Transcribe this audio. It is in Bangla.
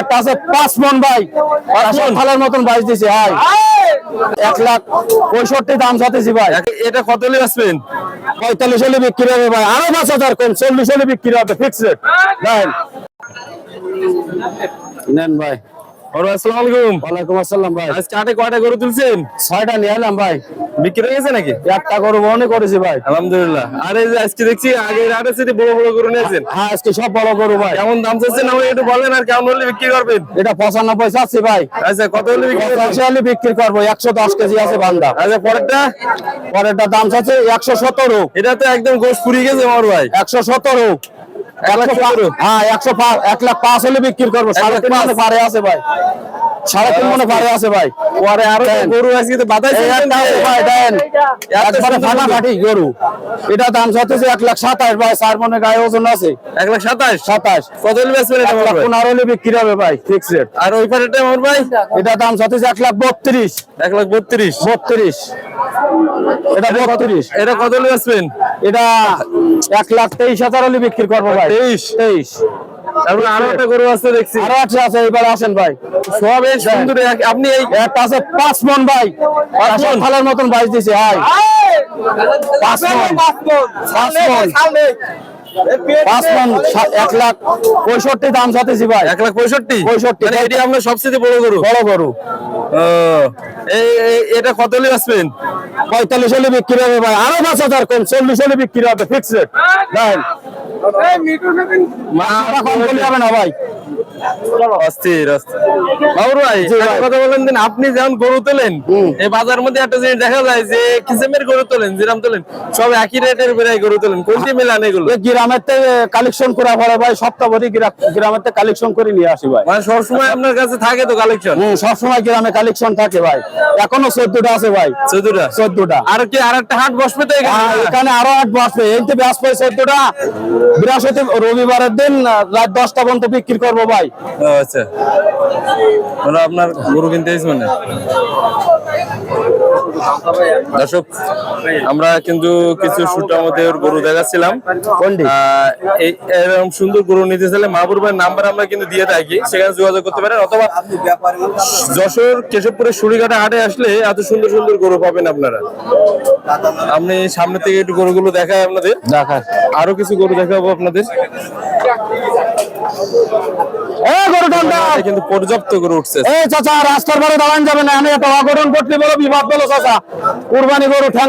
একটা আছে পাঁচ মন ভাই থালার মতন বাইশ দিছি হাই এক লাখ পঁয়ষট্টি দাম সাথেছি ভাই। এটা কত হলে আসবেন পঁয়তাল্লিশ হলে বিক্রি হবে ভাই। আরও পাঁচ হাজার কম চল্লিশ হলে বিক্রি হবে ফিক্সড রেট নেন। নেন ভাই। আসসালামু আলাইকুম। ওয়ালাইকুম আসসালাম ভাই। আজকে হাটে কয়টা গরু তুলছেন? ছয়টা নিয়ে এলাম ভাই। বিক্রি হয়ে গেছে নাকি? একটা গরু বহনে করেছি ভাই। আলহামদুলিল্লাহ। আর এই যে আজকে দেখছি আগে হাটে সেটি বড় বড় গরু নিয়েছেন। হ্যাঁ আজকে সব বড় গরু ভাই। কেমন দাম চাচ্ছেন আমাকে একটু বলেন আর কেমন হলে বিক্রি করবেন? এটা পঁচানব্বই চাচ্ছি ভাই। আচ্ছা কত হলে বিক্রি করবেন? পঁচাশি হলে বিক্রি করব একশো দশ কেজি আছে বান্দা। আচ্ছা পরেরটা? পরেরটা দাম চাচ্ছে একশো সতেরো। এটা তো একদম গোশ গেছে আমার ভাই। একশো সতেরো এক সতেরো? হ্যাঁ একশো এক লাখ পাঁচ হলে বিক্রি করব। সাড়ে তিন? পারে আছে ভাই। সাড়ে তিন মনে পারে আছে ভাই। পরে আরও গরু আজকে তো বাতাস এই একটা আছে ভাই দেন। একবারে ফাটাফাটি গরু। এটা দাম চাচ্ছে এক লাখ সাতাশ ভাই চার মনে গায়ে ওজন আছে। এক লাখ সাতাশ? সাতাশ। কত বেচবেন এক লাখ পনেরো হলে বিক্রি হবে ভাই ফিক্স রেট আর ওই পারেটা আমার ভাই? এটা দাম চাচ্ছে এক লাখ বত্রিশ। এক লাখ বত্রিশ। বত্রিশ। এটা বত্রিশ। এটা কত বেচবেন? এটা এক লাখ তেইশ হাজার হলে বিক্রি করব ভাই। তেইশ? তেইশ। তারপরে আরও একটা গরু আছে দেখছি। আরও আছে আছে এবার আসেন ভাই। সব এই সুন্দর আপনি এই একটা আছে পাঁচ মন ভাই। পাঁচ মন। থালার মতন বাইশ দিছে হাই পাঁচ মন। পাঁচ মন। পাঁচ মন এক লাখ পঁয়ষট্টি দাম চাতেছি ভাই। এক লাখ পঁয়ষট্টি? পঁয়ষট্টি। মানে এটি আপনার সবচেয়ে বড় গরু? বড় গরু। এটা কত হলে আসবেন পঁয়তাল্লিশ হলে বিক্রি হবে ভাই। আরও পাঁচ হাজার কম চল্লিশ হলে বিক্রি হবে ফিক্স রেট দেন কম করলে হবে না ভাই। অস্থির অস্থির। বাবুর ভাই জি ভাই। একটা কথা বলেন দিন আপনি যেমন গরু তোলেন এই বাজার মধ্যে একটা জিনিস দেখা যায় যে কিসেমের গরু তোলেন যেরাম তোলেন সব একই রেটের বেড়াই গরু তোলেন। কোনটি মেলান এগুলো? গ্রামের থেকে কালেকশন করা পরে ভাই সপ্তাহভরি গ্রামের থেকে কালেকশন করে নিয়ে আসি ভাই। মানে সবসময় আপনার কাছে থাকে তো কালেকশন হম সবসময় গ্রামে কালেকশন থাকে ভাই। এখনও চোদ্দটা আছে ভাই। চৌধুরা চোদ্দটা। আর কি আর একটা হাট বসবে তো এখানে? এখানে আরও হাট বসবে। এই তো ব্যস্ত চোদ্দটা। বৃহস্পতি রবিবারের দিন রাত দশটা পর্যন্ত বিক্রি করব। ভাই? আচ্ছা। ওরা আপনার গরু কিনতে এসেছে মানে? দর্শক আমরা কিন্তু কিছু সুটার মধ্যে ওর গরু দেখাচ্ছিলাম। এরকম সুন্দর গরু নিতে চাইলে মাহবুব ভাইয়ের নাম্বার আমরা কিন্তু দিয়ে থাকি সেখানে যোগাযোগ করতে পারেন। অথবা যশোর কেশবপুরের সুরিঘাটা হাটে আসলে এত সুন্দর সুন্দর গরু পাবেন আপনারা। আপনি সামনে থেকে একটু গরুগুলো দেখায় আপনাদের। দেখা আরও কিছু গরু দেখাবো আপনাদের। কিন্তু পর্যাপ্ত গরু উঠছে। চাচা রাস্তার পরে দাঁড়ান যাবে না। আমি একটা অঘটন করতে বলো বিবাদ বলো চাচা। কুরবানি গরু ঠ্যাং